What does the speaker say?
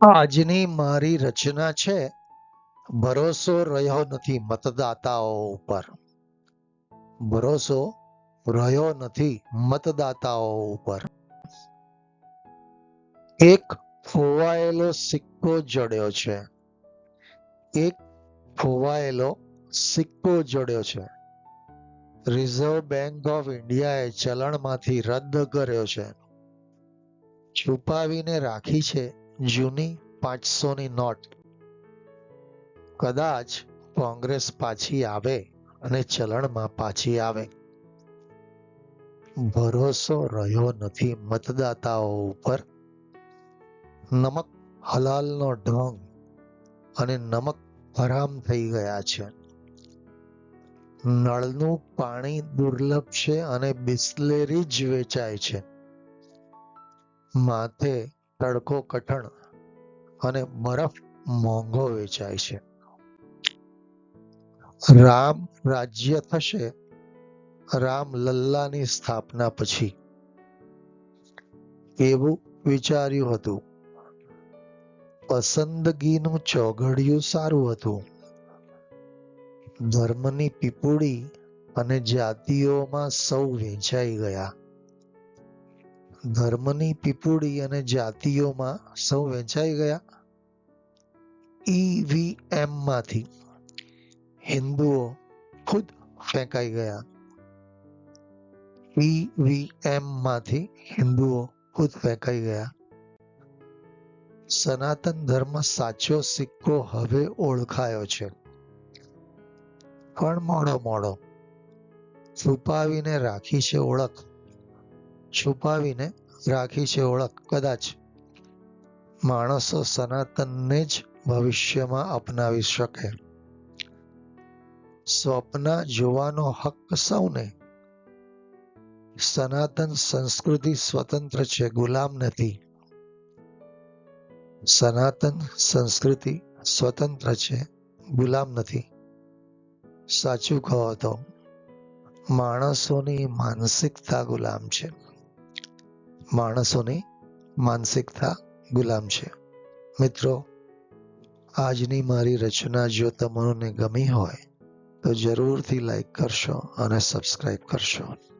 આજની મારી રચના છે, ભરોસો રહ્યો નથી મતદાતાઓ ઉપર. ભરોસો રહ્યો નથી મતદાતાઓ ઉપર. એક ફોવાયેલો સિક્કો જડ્યો છે. એક ફોવાયેલો સિક્કો જડ્યો છે. રિઝર્વ બેંક ઓફ ઇન્ડિયાએ ચલણમાંથી રદ કર્યો છે. છુપાવીને રાખી છે. જૂની પાંચસોની નોટ. કદાચ કોંગ્રેસ પાછી આવે અને ચલણમાં પાછી આવે. ભરોસો રહ્યો નથી મતદાતાઓ ઉપર. નમક હલાલનો ઢોંગ અને નમક હરામ થઈ ગયા છે. નળનું પાણી દુર્લભ છે અને બિસ્લેરી જ વેચાય છે. માથે તડકો કઠણ અને બરફ મોંઘો વેચાય છે. રામ રાજ્ય થશે, રામ લલ્લાની સ્થાપના પછી. એવું વિચાર્યું હતું. પસંદગીનું ચોઘડિયું સારું હતું. ધર્મની પીપુડી અને જાતિઓમાં સૌ વેચાઈ ગયા. ધર્મની પીપુડી અને જાતિઓમાં સૌ વેચાઈ ગયા. ઈવીએમમાંથી હિન્દુઓ ખુદ ફેંકાઈ ગયા. ઈવીએમમાંથી હિન્દુઓ ખુદ ફેંકાઈ ગયા. સનાતન ધર્મ સાચો સિક્કો હવે ઓળખાયો છે. પણ મોડો મોડો છુપાવીને રાખી છે ઓળખ. છુપાવીને રાખી છે ઓળખ. કદાચ માણસો સનાતનને જ ભવિષ્યમાં અપનાવી શકે. સ્વપ્ન જોવાનો હક સૌને. સનાતન સંસ્કૃતિ સ્વતંત્ર છે, ગુલામ નથી. સનાતન સંસ્કૃતિ સ્વતંત્ર છે, ગુલામ નથી. સાચું કહો તો માણસોની માનસિકતા ગુલામ છે. માણસોની માનસિકતા ગુલામ છે. મિત્રો, આજની મારી રચના જો તમને ગમી હોય તો જરૂરથી લાઈક કરશો અને સબસ્ક્રાઈબ કરશો.